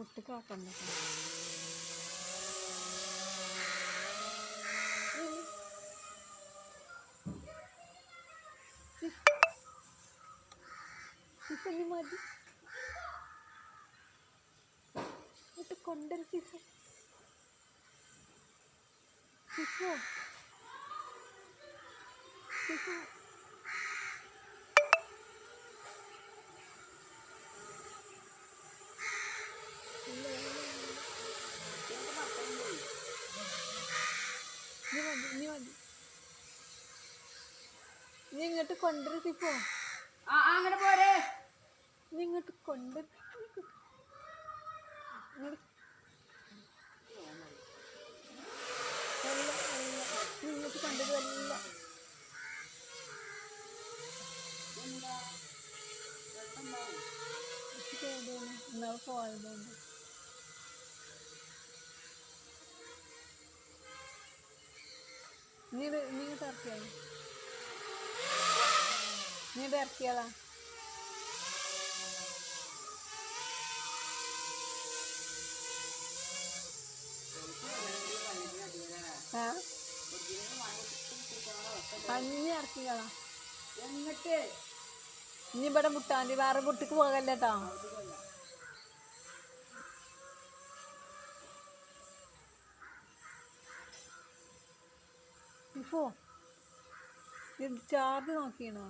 പുട്ടിക്കാക്കണ്ട സിഫ മതി. എന്നിട്ട് കൊണ്ടൊരു സിഫ സിഫ സിഫ നീ മതി നീ മതി. നീ ഇങ്ങോട്ട് ആ, അങ്ങനെ പോരെ. നീ ഇങ്ങോട്ട് കൊണ്ടുവരുത്തി ഇങ്ങോട്ട് പോയതുകൊണ്ട് ഇറക്കിയാ? നീ ആ? അഞ്ഞി ഇറക്കിക്കളാ എന്നിട്ട്? ഇനി ഇവിടെ മുട്ടാണ്ടി വേറെ മുട്ടിക്ക് പോകല്ലേ കേട്ടോ ഇപ്പോ ഇത് ചാർജ് നോക്കിയണോ?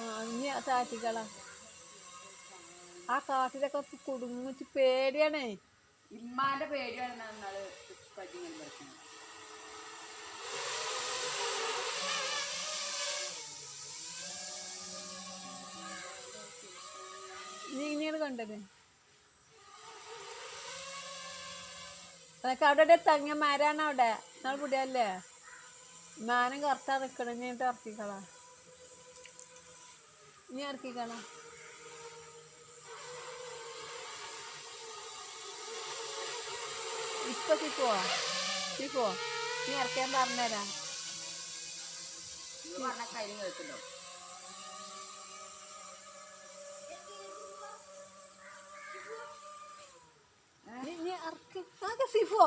ആ ഇനി താറ്റിക്കളാ. ആ കാട്ടിലൊക്കെ കുടുങ്ങിച്ച് പേടിയാണേ. ഇമ്മാന്റെ പേടിയാണ് നമ്മൾ പറ്റിങ്ങനെ നീ ഇനിയാണ് കണ്ടത്. അവിടെ തങ്ങന്മാരാണ് തങ്ങ മരാണ് അവിടെ. നമ്മൾ പുടിയല്ലേ മാനം കറക്റ്റാ നിക്കണം. എന്നിട്ട് ഇറക്കിക്കളാ. നീ ഇറക്കിക്കളാ. ഇപ്പൊ കിട്ടുവോ കിട്ടുവോ നീ ഇറക്കാൻ പറഞ്ഞുതരാം. സിഫോ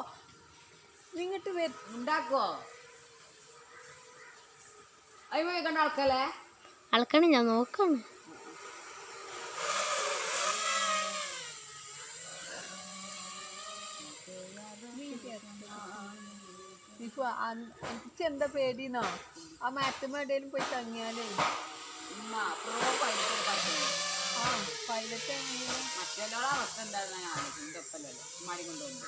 നിങ്ങട്ട് ഇങ്ങോട്ട് വരും ഉണ്ടാക്കോ? അയ്യോ കണ്ട ആൾക്കല്ലേ അളക്കണ ഞാൻ നോക്കാണ്. ഇപ്പൊ എനിക്ക് എന്താ പേടിന്നോ? ആ മരത്തുമേടേലും പോയി തങ്ങിയാലേ. ആ പൈലറ്റ് മറ്റുള്ള അവസ്ഥ എന്താണെന്ന് ഞാൻ ഒപ്പല്ലല്ലോ ഉമ്മാടി കൊണ്ടുപോകുമ്പോ.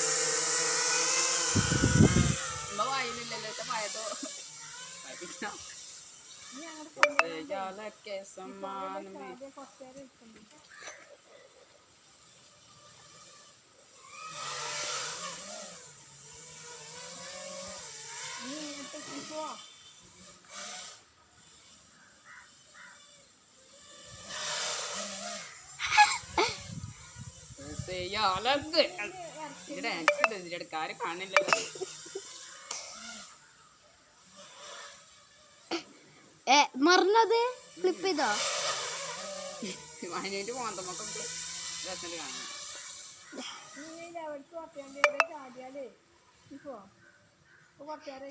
ഇയാളൊക്കെ സമ്മാനമേ പോ ഇതിന്റെ ആക്സിഡന്റ് അടുത്ത് കാണില്ലല്ലോ ഏ മറന്നത് ഫ്ലിപ്പ് ചെയ്തോ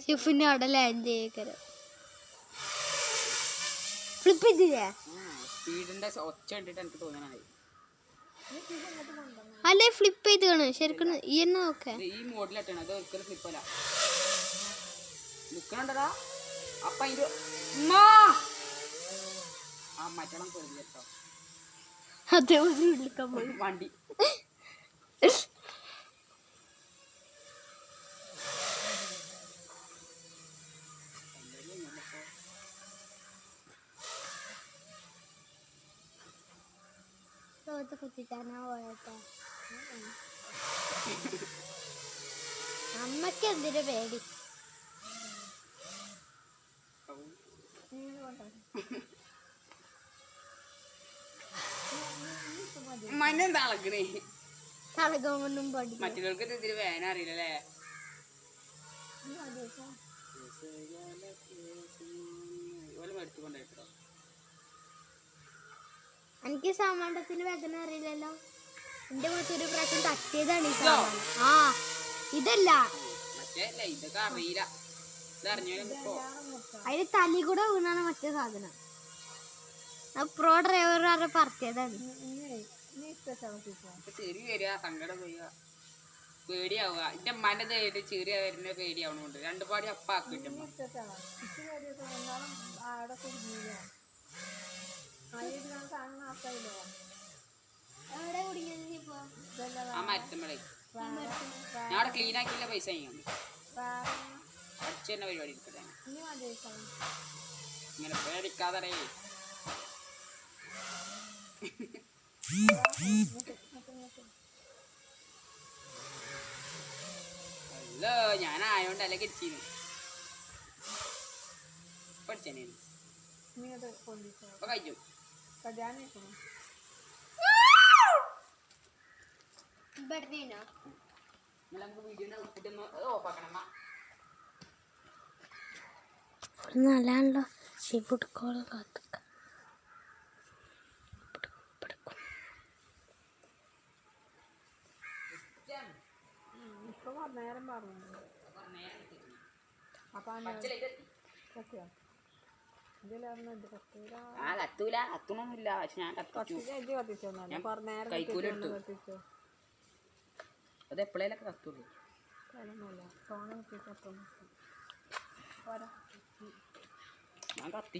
ഷിഫിന്റെ അവിടെ ലാൻഡ് ചെയ്യക്കര. ഫ്ലിപ്പ് ചെയ്തില്ലേ സ്പീഡിന്റെ ഒച്ച എനിക്ക് അല്ലേ ഫ്ലിപ്പ് ചെയ്ത് കാണും ശരിക്കും ഈ എന്നാ നോക്കേ. ഈ മോഡിലിട്ടാണ് അത് ഒരിക്കലും ഫ്ലിപ്പല്ല നിക്കണുണ്ടടാ. അപ്പൊ അതിന്റെ വണ്ടി. അത് കുത്തിക്കാനാ പേടി. മനെന്താ അളക്കണേ തളകൊന്നും പടി മറ്റുള്ളവർക്ക് ഇത് ഇതിന് വേന അറിയില്ലല്ലേ എനിക്ക് സാമാണ്ടത്തിന് വേദന അറിയില്ലല്ലോ. എന്റെ വീട്ടിൽ ഒരു പ്രാവശ്യം തട്ടിയതാണ് ഈ സാമാനം. ആ ഇതല്ല. ഇതൊക്കെ അറിയില്ല. അതിന് തലി കൂടെ വീണാണ് മറ്റേ സാധനം. ആ പ്രോ ഡ്രൈവർ പറത്തിയതാണ് ചെറിയ വരിക സങ്കടം വരിക പേടിയാവുക. എന്റെ ചെറിയ വരുന്ന പേടിയാവണോണ്ട്. ആ മരത്തുമ്പളേ ഞാൻ അവിടെ ക്ലീൻ ആക്കിയില്ല പൈസ തന്നെ പരിപാടി എടുക്കട്ടെ ഇങ്ങനെ പേടിക്കാതെ അല്ലോ ഞാൻ ആയോണ്ട് അല്ല കിച്ചിന്ന് പഠിച്ചേ നീ അത് കൊണ്ടിട്ടോ അപ്പൊ കഴിച്ചു? കല്യാണം നിൽക്കണം ഇവിടുന്നോ നിങ്ങൾ നമുക്ക് വീഡിയോ ഔട്ട്ഫിറ്റ് ഓഫാക്കണം നല്ലാണല്ലോ ഇവിടുക്കോളം കാത്തുക്ക ഇപ്പൊ കുറേ നേരം പറഞ്ഞു അപ്പൊ കത്തൂല. കത്തണമൊന്നുമില്ല പക്ഷെ ഞാൻ കത്തിച്ചു. കത്തിച്ച്. കത്തിച്ചു അത് എപ്പോഴേലൊക്കെ കത്തുള്ളൂ. ഫോൺ കത്തിച്ചപ്പം പോരാ ഞാൻ കത്തിച്ചു